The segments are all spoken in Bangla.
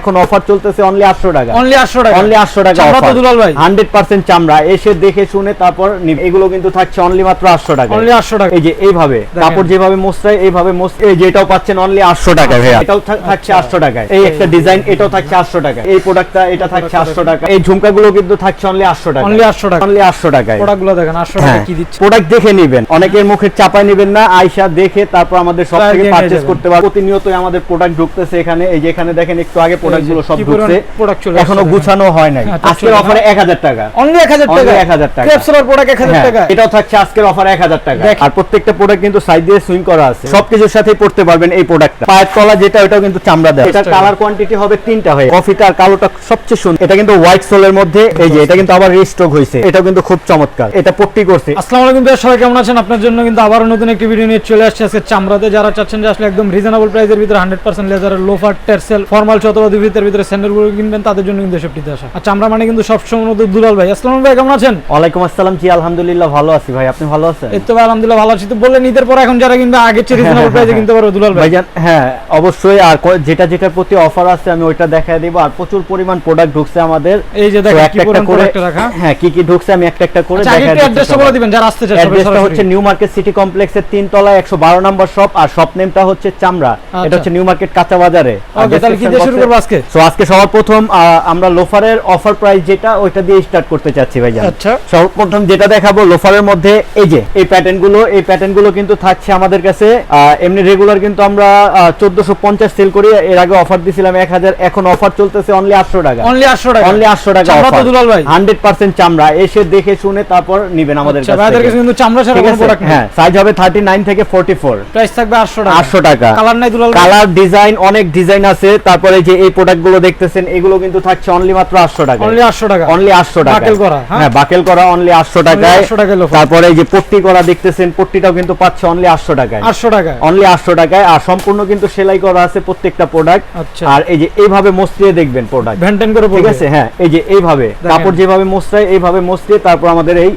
এখন অফার চলতেছে অনলি আটশো টাকা। অনলি 800 টাকা। অনলি আটশো টাকা চামড়া তো দুলাল ভাই। হান্ড্রেড পার্সেন্ট চামড়া। এসে দেখে শুনে তারপর এগুলো কিন্তু থাকছে অনলি মাত্র আটশো টাকা অনলি 800 টাকা। এই যে এইভাবে কাপড় যেভাবে মোস্তায় এইভাবে মোস্ত এই যে এটাও পাচ্ছেন অনলি আটশো টাকা ভাইয়া। এটাও থাকছে আটশো টাকায়। এই একটা ডিজাইন এটাও থাকছে আটশো টাকা এই প্রোডাক্টটা এটা থাকছে আটশো টাকা এই ঝুমকাগুলো কিন্তু থাকছে অনলি আটশো টাকা অনলি 800 টাকা অনলি আটশো টাকায়। প্রোডাক্টগুলো দেখেন 800 টাকা হ্যাঁ কি দিচ্ছে? প্রোডাক্ট দেখে নিবেন। অনেকের মুখে চাপায় নিবেন না। আয়সা দেখে তারপর আমাদের সব থেকে পারচেজ করতে পারবেন প্রতিনিয়তই আমাদের প্রোডাক্ট ঢুকতেছে এখানে। এই যে এখানে দেখেন একটু আগে প্রোডাক্টগুলো সব ঢুকছে এখনও গুছানো হয় নাই। আচ্ছা, আজকের অফারে 1000 টাকা। অনলি 1000 টাকা। 1000 টাকা। প্রোডাক্ট 1000 হ্যাঁ, টাকা এটাও থাকছে আজকের অফার 1000 টাকা। আর প্রত্যেকটা প্রোডাক্ট কিন্তু সাইড দিয়ে সুইং করা আছে। সবকিছুর সাথেই পড়তে পারবেন এই প্রোডাক্টটা পায়ের তলা যেটা ওটাও কিন্তু চামড়া দেয় টাকা। কালার কোয়ান্টিটি হবে তিনটা হয় কফিটা আর কালোটা সবচেয়ে সুন্দর। এটা কিন্তু হোয়াইট সোলের মধ্যে এই যে এটা কিন্তু আবার রিস্টক এটাও কিন্তু খুব চমৎকার। এটা পট্টি করছে। আসসালামু আলাইকুম সবাই কেমন আছেন? আপনার জন্য কিন্তু আবারও নতুন একটি ভিডিও নিয়ে চলে আসছে আজকে চামড়াতে। যারা চাচ্ছেন যে আসলে একদম রিজনেবল প্রাইসের ভিতরে হান্ড্রেড পার্সেন্ট লেজারের লোফার টেরসেল ফর্মাল অথবা দুবিতের ভিতরে স্যান্ডেলগুলো কিনবেন তাদের জন্য কিন্তু এসবটিতে আসা। আর চামড়া মানে কিন্তু সবসময় মতো দুলাল ভাই। আসসালামু ভাই কেমন আছেন? ওয়ালাইকুম আসসালাম জি আলহামদুলিল্লাহ ভালো আছি ভাই। আপনি ভালো আছেন? এই তো ভাই আলহামদুলিল্লাহ ভালো আছি। তো বললেন ঈদের পর এখন যারা কিনবে আগের চেয়ে রিজনেবল প্রাইসে কিনতে পারবে দুলাল ভাই। হ্যাঁ অবশ্যই। আর যেটা যেটার প্রতি অফার আছে আমি ওইটা দেখায় দিব। আর প্রচুর পরিমাণ প্রোডাক্ট ঢুকছে আমাদের। এই যে দেখেন কি একটা একটা পরিমাণ করে প্রোডাক্ট রাখা। হ্যাঁ কি কি ঢুকছে আমি একটা একটা করে আচ্ছা আগে দেখায় একটু দিচ্ছি অ্যাড্রেসটা বলে দিবেন যারা আসতে চায় অ্যাড্রেসটা হচ্ছে নিউ মার্কেট সিটি কমপ্লেক্সের তিন তলায় একশো বারো নম্বর শপ আর শপ নেমটা হচ্ছে চামড়া। আচ্ছা। এটা হচ্ছে নিউ মার্কেট কাঁচা বাজারে ওকে তাহলে কি দিয়ে শুরু করব? আজকে? তো আজকে সবার প্রথম আমরা লোফারের অফার প্রাইস যেটা ওইটা দিয়ে স্টার্ট করতে চাচ্ছি ভাইজান। আচ্ছা। সর্বপ্রথম যেটা দেখাবো লোফারের মধ্যে এই যে এই প্যাটার্নগুলো এই প্যাটার্নগুলো কিন্তু থাকছে আমাদের কাছে। এমনি রেগুলার কিন্তু আমরা চোদ্দশো পঞ্চাশ সেল করি। এর আগে অফার দিছিলাম এক হাজার এখন অফার চলতেছে অনলি আটশো টাকা। অনলি 800 টাকা। অনলি আটশো টাকা চামড়া তো দুলাল ভাই। চামড়া। এসে দেখে শুনে তারপর নিবেন আমাদের আচ্ছা কাছে কিন্তু চামড়া ছাড়া কোনো প্রোডাক্ট হ্যাঁ সাইজ হবে থার্টি নাইন থেকে ফোর্টি ফোর প্রাইস থাকবে 800 টাকা। আটশো টাকা। কালার নাই দুলাল কালার ডিজাইন অনেক ডিজাইন আছে। তারপরে যে এই প্রোডাক্টগুলো দেখতেছেন এগুলো কিন্তু থাকছে অনলি মাত্র আটশো টাকা অনলি 800 টাকা। অনলি আটশো টাকা বাকেল করা, হ্যাঁ? হ্যাঁ বাকেল করা অনলি আটশো টাকায়। 800 টাকায় তারপরে এই যে পট্টি করা দেখতেছেন পট্টিটাও কিন্তু পাচ্ছে অনলি আটশো টাকায়। 800 টাকা অনলি আটশো টাকায়। আর সম্পূর্ণ কিন্তু সেলাই করা আছে প্রত্যেকটা প্রোডাক্ট আচ্ছা। আর এই যে এইভাবে মসলিয়ে দেখবেন প্রোডাক্ট ভেন্টেন করে ঠিক আছে? হ্যাঁ এই যে এইভাবে। কাপড় যেভাবে মসলায় এইভাবে মসলিয়ে তারপর আমাদের এই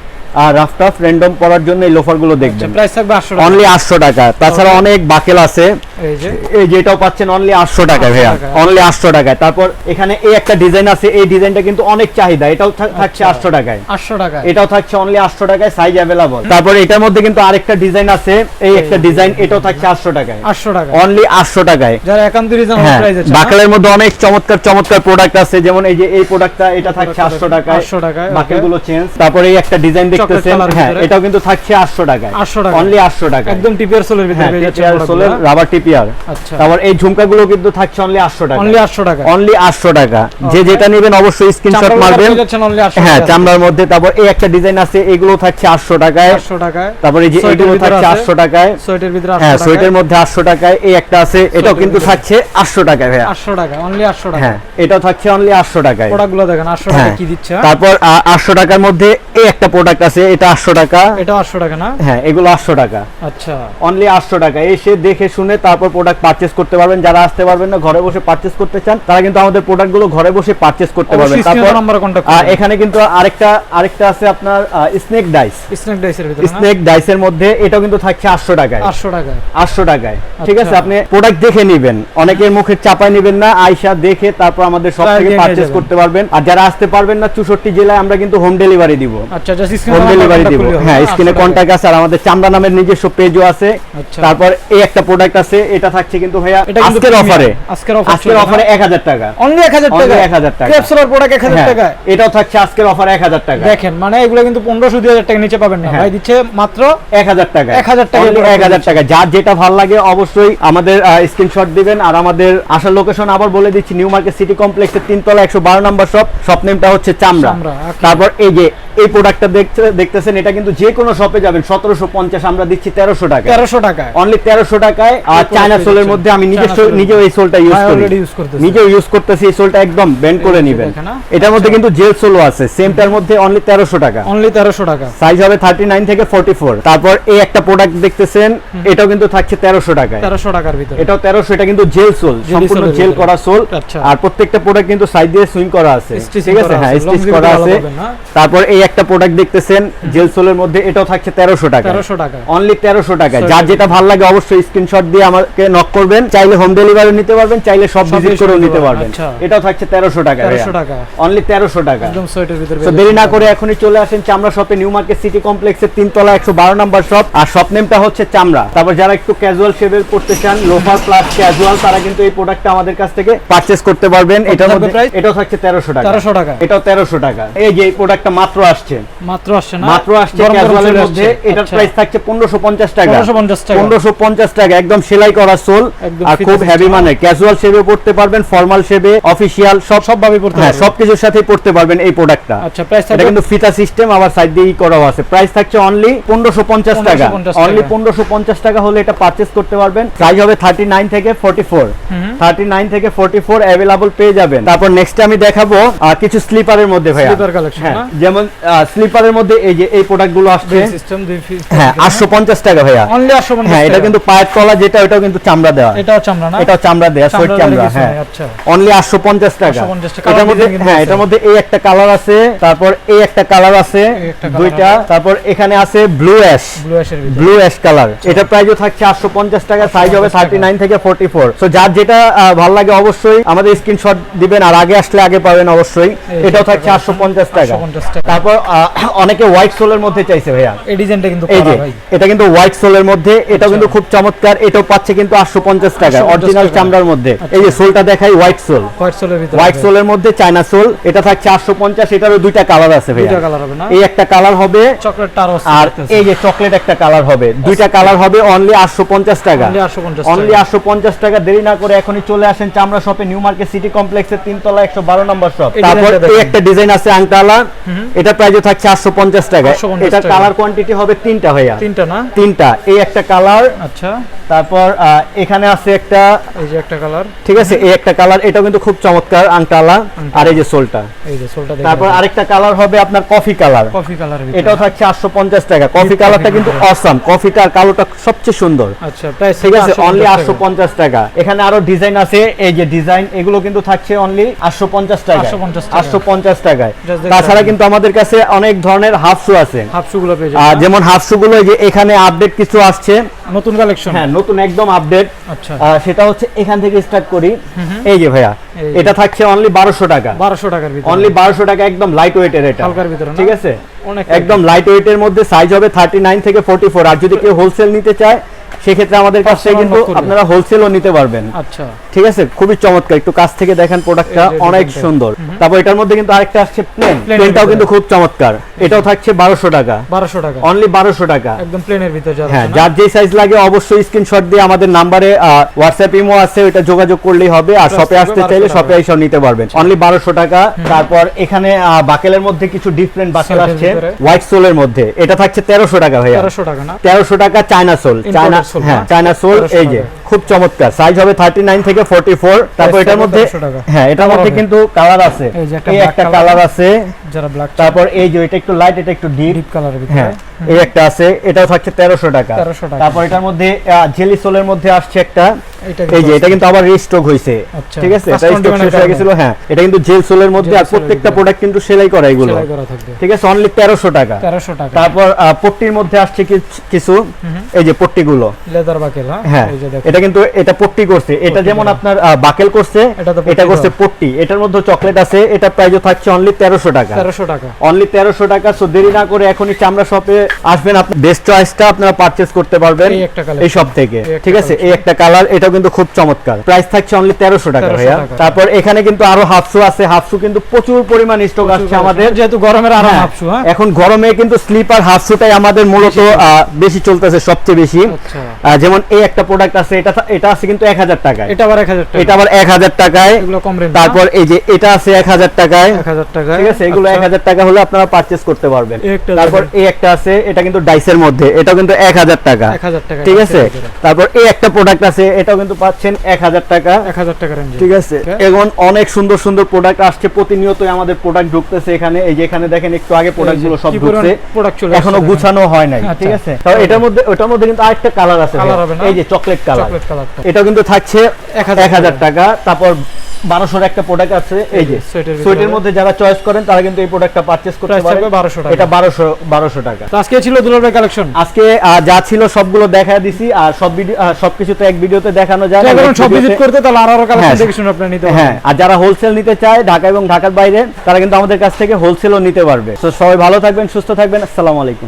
রাফ টাফ র্যান্ডম পরার জন্য এই লোফারগুলো দেখবেন। প্রাইস থাকবে 800 টাকা। অনলি আটশো টাকা। তাছাড়া অনেক বাকেল আছে। এই যে। এই যেটাও পাচ্ছেন অনলি আটশো টাকা ভাইয়া। অনলি আটশো টাকায়। তারপর এখানে এই একটা ডিজাইন আছে। এই ডিজাইনটা কিন্তু অনেক চাহিদা। এটাও থাকছে আচ্ছা। আটশো টাকায়। 800 টাকা এটাও থাকছে অনলি আটশো টাকায় সাইজ অ্যাভেলেবল তারপর এটার মধ্যে কিন্তু আরেকটা ডিজাইন আছে। এই একটা ডিজাইন এটাও থাকছে আটশো টাকায়। 800 টাকা অনলি আটশো টাকায়। যারা একান্ত রিজনেবল হ্যাঁ। প্রাইস আছে বাকেলের মধ্যে অনেক চমৎকার চমৎকার প্রোডাক্ট আছে। যেমন এই যে এই প্রোডাক্টটা এটা থাকছে Product আটশো টা টাকায়। 800 টাকায়, বাকেল okay. গুলো চেঞ্জ তারপরে এই একটা ডিজাইন দেখতেছেন হ্যাঁ এটাও কিন্তু থাকছে আটশো টাকায় 800 টাকা। অনলি আটশো টাকা একদম টিপিয়ার সোলের ভিতরে হ্যাঁ পেয়ে যাচ্ছে টিপিআর সোলের রাবার টিপিআর আচ্ছা তারপর এই ঝুমকাগুলো কিন্তু থাকছে অনলি আটশো টাকা অনলি 800 টাকা অনলি আটশো টাকা যে যেটা নেবেন অবশ্যই স্ক্রিনশট মারবেন পেয়ে যাচ্ছেন only 800 হ্যাঁ চামড়ার মধ্যে তারপর এই একটা ডিজাইন আছে এগুলো থাকছে আটশো টাকায় 800 টাকায় তারপরে এই যে এগুলো থাকছে আছে। আটশো টাকায় সোয়েটের ভিতরে 800 হ্যাঁ মধ্যে আটশো টাকায় এই একটা আছে এটাও কিন্তু থাকছে আটশো টাকায় ভাইয়া 800 টাকা অনলি 800 টাকা হ্যাঁ এটাও থাকছে অনলি আটশো টাকায় প্রোডাক্টগুলো দেখেন 800 টাকা হ্যাঁ কি দিচ্ছে হ্যাঁ? তারপর আটশো টাকার মধ্যে এই একটা প্রোডাক্ট আছে এটা আটশো টাকা। এটা 800 টাকা না? হ্যাঁ এগুলো আটশো টাকা। আচ্ছা। অনলি আটশো টাকা। এসে দেখে শুনে তারপর প্রোডাক্ট করতে পারবেন। যারা আসতে পারবেন না ঘরে বসে করতে চান তারা কিন্তু আমাদের প্রোডাক্টগুলো ঘরে বসে করতে পারবেন। তারপর এখানে কিন্তু আরেকটা আরেকটা আছে আপনার স্নেক ডাইস ডাইসের ভিতরে স্নেক ডাইসের মধ্যে এটাও কিন্তু থাকছে আটশো টাকায়। 800 টাকা আটশো টাকায়। ঠিক আছে আচ্ছা। আপনি প্রোডাক্ট দেখে নিবেন। অনেকের মুখে চাপাই নিবেন না। আয়সা দেখে তারপর আমাদের সব থেকে পারচেস করতে পারবেন। আর যারা আসতে পারবেন না চৌষট্টি জেলায় আমরা কিন্তু হোম ডেলিভারি দিব। আচ্ছা জাস্ট হোম ডেলিভারি দিব। হ্যাঁ স্ক্রিনে কন্ট্যাক্ট আছে আর আমাদের চামড়া নামের নিজস্ব পেজও আছে। আচ্ছা। তারপর এই একটা প্রোডাক্ট আছে এটা থাকছে কিন্তু ভাইয়া আজকের অফারে আজকের অফারে টাকা। অনলি 1000 Only টাকা। 1000 টাকা। ক্যাপসুলার প্রোডাক্ট 1000 হ্যাঁ, টাকা এটাও থাকছে আজকের অফারে টাকা। দেখেন মানে এগুলো কিন্তু 1500 2000 টাকা নিচে পাবেন না। হ্যাঁ। ভাই দিচ্ছে মাত্র এক হাজার টাকা। 1000 টাকায় Only product 1000 টাকা। যার যেটা ভালো লাগে অবশ্যই আমাদের স্ক্রিনশট দিবেন আর আমাদের আসার লোকেশন আবার বলে দিচ্ছি নিউ মার্কেট সিটি কমপ্লেক্সের তিনতলা একশো বারো নম্বর শপ শপ নেমটা হচ্ছে চামড়া. তারপর এই যে এই প্রোডাক্টটা দেখতে দেখতেছেন এটা কিন্তু যে কোনো শপে যাবেন। সতেরোশো পঞ্চাশ আমরা দিচ্ছি তেরোশো টাকা 1300 টাকা অনলি তেরোশো টাকায় আর চায়না সোলের মধ্যে আমি নিজস্ব নিজেও এই সোলটা ইউজ করি। নিজেও ইউজ করতেছি এই সোলটা একদম ব্যান্ড করে নিবেন? এটার মধ্যে কিন্তু জেল সোলও আছে। সেমটার মধ্যে অনলি তেরোশো টাকা। অনলি 1300 টাকা। সাইজ হবে থার্টি নাইন থেকে ফোর্টি ফোর তারপর এই একটা প্রোডাক্ট দেখতেছেন এটাও কিন্তু থাকছে তেরোশো টাকায়। 1300 টাকার ভিতরে। এটাও তেরোশো এটা কিন্তু জেল সোল সম্পূর্ণ জেল করা সোল আচ্ছা। আর প্রত্যেকটা প্রোডাক্ট কিন্তু সাইড দিয়ে সুইং করা আছে। ঠিক আছে? হ্যাঁ স্টিচ করা আছে। তারপর এই একটা প্রোডাক্ট দেখতেছেন জেল সোলের মধ্যে এটাও থাকছে তেরোশো টাকা। তেরোশো টাকা। অনলি তেরোশো টাকা। যার যেটা ভালো লাগে অবশ্যই স্ক্রিনশট দিয়ে আমাকে নক করবেন। চাইলে হোম ডেলিভারি নিতে পারবেন চাইলে সব ভিজিট করেও নিতে পারবেন। আচ্ছা। এটাও থাকছে তেরোশো টাকা তেরোশো টাকা। অনলি তেরোশো টাকা। একদম সোয়েটের ভিতরে তো দেরি না করে এখনই চলে আসেন চামড়া শপে নিউ মার্কেট সিটি কমপ্লেক্সের তিনতলা একশো বারো নম্বর শপ আর শপ নেমটা হচ্ছে চামড়া। তারপর যারা একটু ক্যাজুয়াল শেভের করতে চান লোফার প্লাস ক্যাজুয়াল তারা কিন্তু এই প্রোডাক্টটা আমাদের কাছ থেকে পারচেস করতে পারবেন। এটার মধ্যে এটাও থাকছে তেরোশো টাকা। তেরোশো টাকা। এটাও তেরোশো টাকা। এই যে এই প্রোডাক্টটা মাত্র আসছে। মাত্র আসছে না মাত্র আসছে ক্যাজুয়ালের মধ্যে। এটার আচ্ছা। প্রাইস থাকছে পনেরোশো পঞ্চাশ টাকা। 1550 টাকা। একদম সেলাই করা সোল আর খুব হেভি মানে। ক্যাজুয়াল শেভে পড়তে পারবেন ফর্মাল শেভে অফিসিয়াল সব সব ভাবে পড়তে হ্যাঁ পারবেন। সবকিছুর সাথেই পড়তে পারবেন এই প্রোডাক্টটা আচ্ছা প্রাইস এটা কিন্তু ফিতা সিস্টেম আবার সাইড দিয়ে করা আছে। প্রাইস থাকছে অনলি পনেরোশো পঞ্চাশ টাকা। অনলি টাকা। পনেরোশো পঞ্চাশ টাকা হলে এটা পারচেস করতে পারবেন। সাইজ হবে থার্টি নাইন থেকে ফোর্টি ফোর থার্টি নাইন থেকে ফোর্টি ফোর অ্যাভেলেবল পেয়ে যাবেন। তারপর নেক্সট আমি দেখাবো কিছু স্লিপারের মধ্যে ভাইয়া। Slipper collection, হ্যাঁ না? যেমন স্লিপারের মধ্যে এই যে এই প্রোডাক্টগুলো আসছে। সিস্টেম হ্যাঁ আটশো পঞ্চাশ টাকা ভাইয়া। অনলি 850 হ্যাঁ এটা কিন্তু পায়ের তলা যেটা ওটাও কিন্তু চামড়া দেওয়া। এটাও চামড়া না? এটাও চামড়া দেওয়া সোয়েট চামড়া হ্যাঁ। আচ্ছা। অনলি আটশো পঞ্চাশ টাকা। 850 টাকা। এটার মধ্যে হ্যাঁ এটার মধ্যে এই একটা কালার আছে তারপর এই একটা কালার আছে দুইটা। তারপর এখানে আছে ব্লু অ্যাশ ব্লু অ্যাশের ভিতরে। Blue ash colour. এটা প্রাইসও থাকছে আটশো পঞ্চাশ টাকা সাইজ হবে 850 থার্টি নাইন থেকে ফোর্টি ফোর তো যার যেটা ভালো লাগে অবশ্যই আমাদের স্ক্রিনশট দিবেন আর আগে আসলে আগে পাবেন অবশ্যই। এটাও থাকছে আটশো পঞ্চাশ টাকা। 850 টাকা। তারপর আহ, অনেকে হোয়াইট সোলের মধ্যে চাইছে ভাইয়া। এই ডিজাইনটা কিন্তু এই যে এটা কিন্তু হোয়াইট সোলের মধ্যে কিন্তু খুব চমৎকার এটাও পাচ্ছে কিন্তু আটশো পঞ্চাশ টাকা অরিজিনাল চামড়ার মধ্যে। এই যে সোলটা দেখাই হোয়াইট সোল হোয়াইট সোলের ভিতরে হোয়াইট সোলের মধ্যে চায়না সোল এটা থাকছে আটশো পঞ্চাশ এটারও দুইটা কালার আছে ভাইয়া। দুইটা কালার হবে না? এই একটা কালার হবে চকলেট আর এই যে চকলেট একটা কালার হবে দুইটা কালার হবে অনলি আটশো পঞ্চাশ টাকা। অনলি 850 টাকা। দেরি না করে এখনই চলে আসেন চামড়া শপে নিউ মার্কেট সিটি কমপ্লেক্সের তিনতলা একশো বারো নম্বর শপ তারপর এই একটা ডিজাইন আছে আংটালা এটা প্রাইসও থাকছে আটশো পঞ্চাশ টাকা এটা কালার কোয়ান্টিটি হবে তিনটা ভাইয়া। তিনটা না? তিনটা। এই একটা কালার আচ্ছা। তারপর এখানে আছে একটা এই যে একটা কালার ঠিক আছে এই একটা কালার এটাও কিন্তু খুব চমৎকার আংটালা আর এই যে সোলটা। এই যে সোলটা তারপর আরেকটা কালার হবে আপনার কফি কালার কফি ভিতরে। এটাও থাকছে আটশো পঞ্চাশ টাকা। কফি কালারটা কিন্তু অসাম কফিটা আর কালোটা সবচেয়ে সুন্দর। আচ্ছা প্রাইস ঠিক আছে অনলি আটশো পঞ্চাশ টাকা। এখানে আরও ডিজাইন আছে। এই যে ডিজাইন এগুলো কিন্তু থাকছে অনলি আটশো পঞ্চাশ টাকা 850 টাকা। আটশো পঞ্চাশ টাকায়। তাছাড়া কিন্তু আমাদের কাছে অনেক ধরনের হাফ শু আছে। হাফ শু গুলো পেয়ে আর যেমন হাফ শু গুলো যে এখানে আপডেট কিছু আসছে। নতুন কালেকশন হ্যাঁ নতুন একদম আপডেট আচ্ছা। সেটা হচ্ছে এখান থেকে স্টার্ট করি। এই যে ভাইয়া এটা থাকছে অনলি বারোশো টাকা। 1200 টাকার ভিতরে। অনলি 1200 টাকা একদম লাইট ওয়েটের এটা। হালকার ভিতরে ঠিক আছে? একদম লাইট ওয়েটের মধ্যে সাইজ হবে থার্টি নাইন থেকে ফোর্টি ফোর আর যদি কেউ হোলসেল নিতে চায় সেক্ষেত্রে আমাদের কাছ কিন্তু। আপনারা হোলসেলও নিতে পারবেন। আচ্ছা। ঠিক আছে? খুবই চমৎকার। একটু কাছ থেকে দেখেন প্রোডাক্টটা অনেক সুন্দর। তারপর এটার মধ্যে কিন্তু আরেকটা আসছে প্লেন প্লেনটাও কিন্তু খুব চমৎকার। এটাও থাকছে বারোশো টাকা। 1200 টাকা। অনলি বারোশো টাকা। একদম প্লেনের ভিতরে যাচ্ছে হ্যাঁ যার যে সাইজ লাগে অবশ্যই স্ক্রিনশট দিয়ে আমাদের নাম্বারে হোয়াটসঅ্যাপ ইমো আছে ওইটা যোগাযোগ করলেই হবে। আর শপে আসতে চাইলে 1200 শপে এসে নিতে পারবেন। অনলি বারোশো টাকা। তারপর এখানে বাকেলের মধ্যে কিছু ডিফারেন্ট বাকেল আসছে। হোয়াইট সোলের মধ্যে। এটা থাকছে তেরোশো টাকা ভাইয়া। 1300 টাকা না? তেরোশো টাকা চায়না সোল চায়না sole হ্যাঁ চায়না সোল এই যে খুব চমৎকার। সাইজ হবে থার্টি নাইন থেকে ফোর্টি ফোর তারপর এটার মধ্যে হ্যাঁ এটার মধ্যে কিন্তু কালার আছে। এই একটা কালার আছে। যারা ব্ল্যাক তারপর এই যে এটা একটু লাইট এটা একটু ডিপ ডিপ কালারের ভিতরে। হ্যাঁ এই একটা আছে এটাও থাকছে তেরোশো টাকা। 1300 টাকা। তারপর এটার মধ্যে জেলি সোলের মধ্যে আসছে একটা। এই যে এটা কিন্তু আবার রিস্টক হয়েছে আচ্ছা। ঠিক আছে? এটা স্টক শেষ হয়ে। গেছিল। হ্যাঁ এটা কিন্তু জেল সোলের মধ্যে আর প্রত্যেকটা প্রোডাক্ট কিন্তু সেলাই করা এগুলো। ঠিক আছে? অনলি তেরোশো টাকা। 1300 টাকা। তারপর পট্টির মধ্যে আসছে কিছ- কিছু এই যে পট্টিগুলো। লেদার বাকেল হ্যাঁ। এটা কিন্তু এটা পট্টি করছে। এটা যেমন আপনার বাকেল করছে এটা করছে পট্টি। এটার মধ্যে চকলেট আছে এটা প্রাইসও থাকছে অনলি টাকা। 1300 টাকা। অনলি টাকা সো দেরি না করে এখনই চামড়া শপে আসবেন। বেস্ট চয়েসটা আপনারা পারচেস করতে পারবেন এই থেকে। ঠিক আছে? এই একটা কালার এটাও কিন্তু খুব চমৎকার। প্রাইস থাকছে অনলি তেরোশো টাকা ভাইয়া। তারপর এখানে কিন্তু আরও হাফসু আছে। হাফসু কিন্তু প্রচুর পরিমাণ স্টক আসছে আমাদের। যেহেতু গরমের আরাম হাফসু হ্যাঁ। এখন গরমে কিন্তু স্লিপার হাফসুটাই আমাদের মূলত বেশি চলতেছে সবচেয়ে বেশি। আচ্ছা। যেমন এই একটা প্রোডাক্ট আছে এটা এটা আছে কিন্তু এক হাজার টাকায় এটা আবার 1000 টাকা এটা আবার এক হাজার টাকায় এগুলো কম রেঞ্জ তারপর এই যে এটা আছে এক হাজার টাকায় 1000 টাকা ঠিক আছে এগুলো এক হাজার টাকা হলে আপনারা পারচেস করতে পারবেন তারপর এই একটা আছে এটা কিন্তু ডাইসের মধ্যে এটা কিন্তু এক হাজার টাকা 1000 টাকা ঠিক আছে তারপর এই একটা প্রোডাক্ট আছে এটাও কিন্তু পাচ্ছেন এক হাজার টাকা 1000 টাকা রেঞ্জ ঠিক আছে এখন অনেক সুন্দর সুন্দর প্রোডাক্ট আসছে প্রতিনিয়তই আমাদের প্রোডাক্ট ঢুকতেছে এখানে এই যে এখানে দেখেন একটু আগে প্রোডাক্টগুলো সব ঢুকছে এখনও গুছানো হয় নাই আচ্ছা। ঠিক আছে তো এটার মধ্যে ওটার মধ্যে কিন্তু আরেকটা কালার আছে। হবে না? এই যে চকলেট কালার এটাও কিন্তু থাকছে এক হাজার টাকা তারপর বারোশোর একটা প্রোডাক্ট আছে এই যে সোয়েটের। মধ্যে যারা চয়েস করেন তারা কিন্তু এই প্রোডাক্টটা পারচেস করতে Price পারে থাকবে 1200 টাকা। এটা বারোশো বারোশো টাকা তো আজকে ছিল দুলাল ভাই কালেকশন আজকে যা ছিল সবগুলো দেখা দিছি আর সব ভিডিও সবকিছু তো এক ভিডিওতে দেখানো যায় না সব ভিজিট করতে তাহলে আরও আরও কালেকশন হ্যাঁ। দেখে শুনে আপনি নিতে হ্যাঁ আর যারা হোলসেল নিতে চায় ঢাকা এবং ঢাকার বাইরে তারা কিন্তু আমাদের কাছ থেকে হোলসেলও নিতে পারবে তো সবাই ভালো থাকবেন সুস্থ থাকবেন আসসালামু আলাইকুম